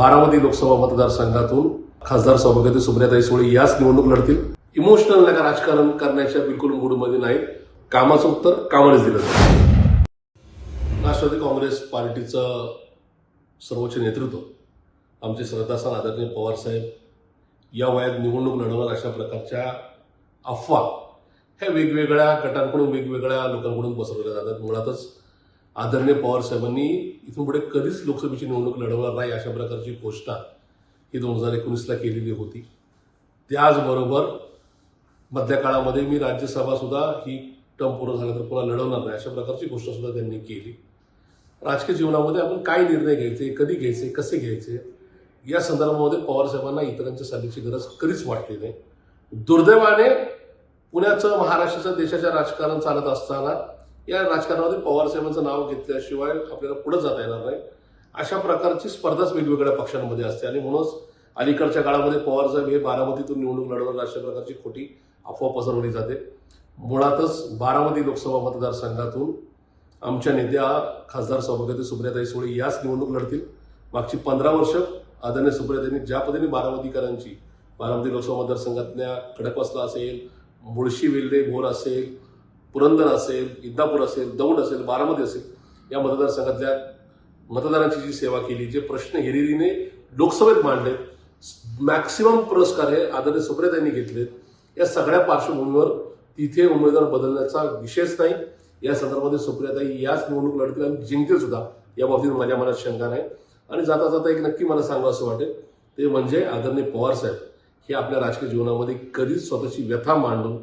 बारामती लोकसभा मतदारसंघातून खासदार सौभाग्यवती सुप्रियाताई सुळे याच निवडणूक लढतील. इमोशनल नका राजकारण करण्याच्या बिलकुल मूडमध्ये नाही. कामाचं उत्तर कामानेच दिलं जाईल. राष्ट्रवादी काँग्रेस पार्टीचं सर्वोच्च नेतृत्व आमचे श्रद्धास्थान आदरणीय पवारसाहेब या वयात निवडणूक लढवणार अशा प्रकारच्या अफवा ह्या वेगवेगळ्या गटांकडून वेगवेगळ्या लोकांकडून पसरवल्या जातात मुळातच. आदरणीय पवारसाहेबांनी इथून पुढे कधीच लोकसभेची निवडणूक लढवणार नाही अशा प्रकारची घोषणा ही दोन हजार एकोणीसला केलेली होती. त्याचबरोबर मधल्या काळामध्ये मी राज्यसभासुद्धा ही टर्म पूर्ण झाल्यानंतर पुन्हा लढवणार नाही अशा प्रकारची घोषणासुद्धा त्यांनी केली. राजकीय जीवनामध्ये आपण काय निर्णय घ्यायचे कधी घ्यायचे कसे घ्यायचे या संदर्भामध्ये पवारसाहेबांना इतरांच्या सल्ल्याची गरज कधीच वाटली नाही. दुर्दैवाने पुण्याचं महाराष्ट्राचं देशाच्या राजकारण चालत असताना या राजकारणामध्ये पवारसाहेबांचं नाव घेतल्याशिवाय आपल्याला पुढे जाता येणार नाही. अशा प्रकारची स्पर्धाच वेगवेगळ्या पक्षांमध्ये असते. आणि म्हणूनच अलीकडच्या काळामध्ये पवारसाहेब हे बारामतीतून निवडणूक लढवणार अशा प्रकारची खोटी अफवा पसरवली जाते. मुळातच बारामती लोकसभा मतदारसंघातून आमच्या नेत्या खासदार सौभाग्यवती सुप्रियाताई सुळे याच निवडणूक लढतील. मागची पंधरा वर्ष आदरणीय सुप्रियाताईंनी ज्या पद्धतीने बारामतीकरांची बारामती लोकसभा मतदारसंघातल्या खडकवासला असेल मुळशी वेल्हे भोर असेल पुरंदर असेल इंदापूर असेल दौंड असेल बारामती असेल या मतदारसंघातल्या मतदारांची जी सेवा केली जे प्रश्न हिरिरीने लोकसभेत मांडले मॅक्सिमम पुरस्कार हे आदरणीय सुप्रियाताईंनी घेतलेत. या सगळ्या पार्श्वभूमीवर तिथे उमेदवार बदलण्याचा विषयच नाही. या संदर्भामध्ये सुप्रियाताई याच निवडणूक लढतील आणि जिंकतील सुद्धा. या बाबतीत माझ्या मनात शंका नाही. आणि जाता जाता एक नक्की मला सांगावं असं वाटेल ते म्हणजे आदरणीय पवार साहेब. हे आपल्या राजकीय जीवनामध्ये कधीच स्वतःची व्यथा मांडून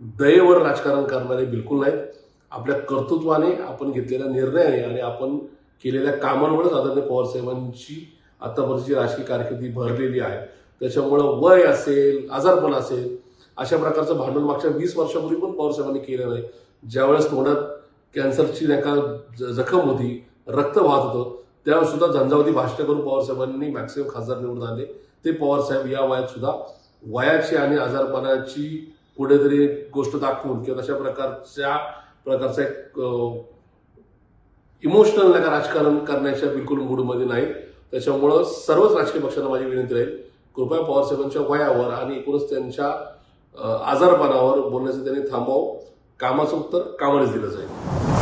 दयेवर राजकारण करणारे बिलकुल नाहीत. आपल्या कर्तृत्वाने आपण घेतलेल्या निर्णयाने आणि आपण केलेल्या कामांवरच आदरणीय पवार साहेबांची आतापर्यंतची राजकीय कारकिर्दी भरलेली आहे. त्याच्यामुळं वय असेल आजारपण असेल अशा प्रकारचं भांडण मागच्या वीस वर्षापूर्वी पण पवार साहेबांनी केलं नाही. ज्यावेळेस तोंडात कॅन्सरची नाही का ज- जखम होती रक्त वाहत होतं त्यावेळेस सुद्धा झंझावती भाषण करून पवार साहेबांनी मॅक्सिमम खासदार निवडून आले. ते पवार साहेब या वयात सुद्धा वयाची आणि आजारपणाची कुठेतरी गोष्ट दाखवून किंवा तशा प्रकारच्या प्रकारचा एक इमोशनल नका राजकारण करण्याच्या बिलकुल मूडमध्ये नाही. त्याच्यामुळं सर्वच राजकीय पक्षांना माझी विनंती राहील. कृपया पवारसाहेबांच्या वयावर आणि एकूणच त्यांच्या आजारपणावर बोलण्याचं त्यांनी थांबावं. कामाचं उत्तर कामानेच दिलं जाईल.